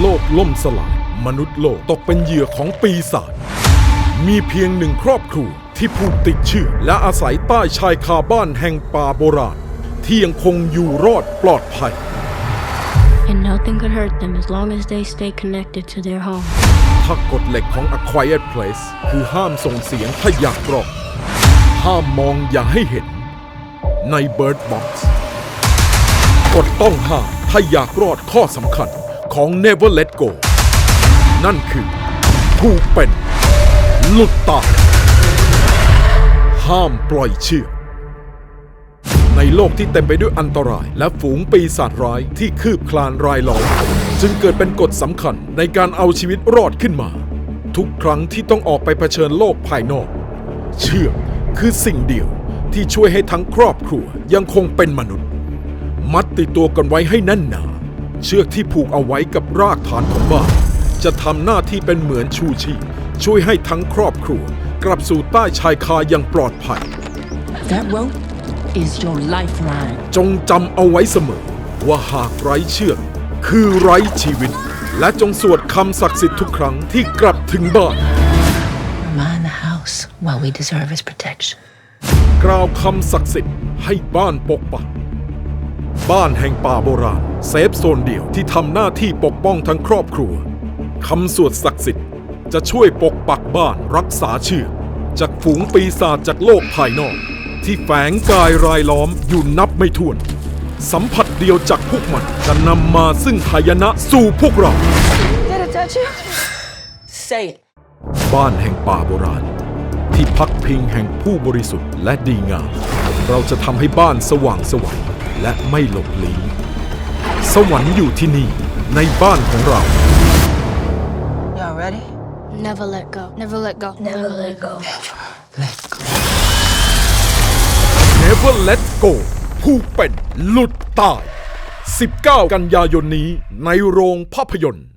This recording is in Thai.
โลกล่มสลาย มนุษย์โลกตกเป็นเหยื่อของปีศาจมีเพียงหนึ่งครอบครัวที่ผูกติดเชือกและอาศัยใต้ชายคาบ้านแห่งป่าโบราณ ที่ยังคงอยู่รอดปลอดภัย And nothing could hurt them as long as they stay connected to their home. ถ้ากฎเหล็กของ A Quiet Place คือห้ามส่งเสียงถ้าอยากรอดห้ามมองอย่าให้เห็น ใน Bird Box กฎต้องห้ามถ้าอยากรอดข้อสำคัญ ของ Never Let Go นั่นคือผู้เป็นหลุดตายห้ามปล่อยเชือกในโลกที่เต็มไปด้วยอันตราย และฝูงปีศาจร้ายที่คืบคลานรายล้อมจึงเกิดเป็นกฎสำคัญในการเอาชีวิตรอดขึ้นมา ทุกครั้งที่ต้องออกไปเผชิญโลกภายนอก เชือกคือสิ่งเดียวที่ช่วยให้ทั้งครอบครัวยังคงเป็นมนุษย์ มัดติดตัวกันไว้ให้แน่นหนา เชือกที่ผูกเอาไว้กับรากฐานของบ้าน จะทำหน้าที่เป็นเหมือนชูชีพช่วยให้ทั้งครอบครัว กลับสู่ใต้ชายคาอย่างปลอดภัย That rope is your lifeline. จงจำเอาไว้เสมอ ว่าหากไร้เชือก คือไร้ชีวิต และจงสวดคำศักดิ์สิทธิ์ทุกครั้งที่กลับถึงบ้าน Mind the house while we deserve his protection. กล่าวคำศักดิ์สิทธิ์ให้บ้านปกปัก บ้านแห่งป่าโบราณ เซฟโซนเดียวที่ทำหน้าที่ปกป้องทั้งครอบครัวคำสวดศักดิ์สิทธิ์จะช่วยปกปักบ้านรักษาเชือกจากฝูงปีศาจจากโลกภายนอก ที่แฝงกายรายล้อมอยู่นับไม่ถ้วน สัมผัสเดียวจากพวกมันจะนำมาซึ่งหายนะสู่พวกเรา Did it touch you? Say it. บ้านแห่งป่าโบราณ ที่พักพิงแห่งผู้บริสุทธิ์และดีงาม เราจะทำให้บ้านสว่างไสวัย และไม่หลบลี้สวรรค์อยู่ที่นี่ในบ้านของเรา Y'all ready? Never let go. Never let go. Never let go. Let go. Never Let Go ผู้เป็นหลุดตาย 19 กันยายนนี้ในโรงภาพยนตร์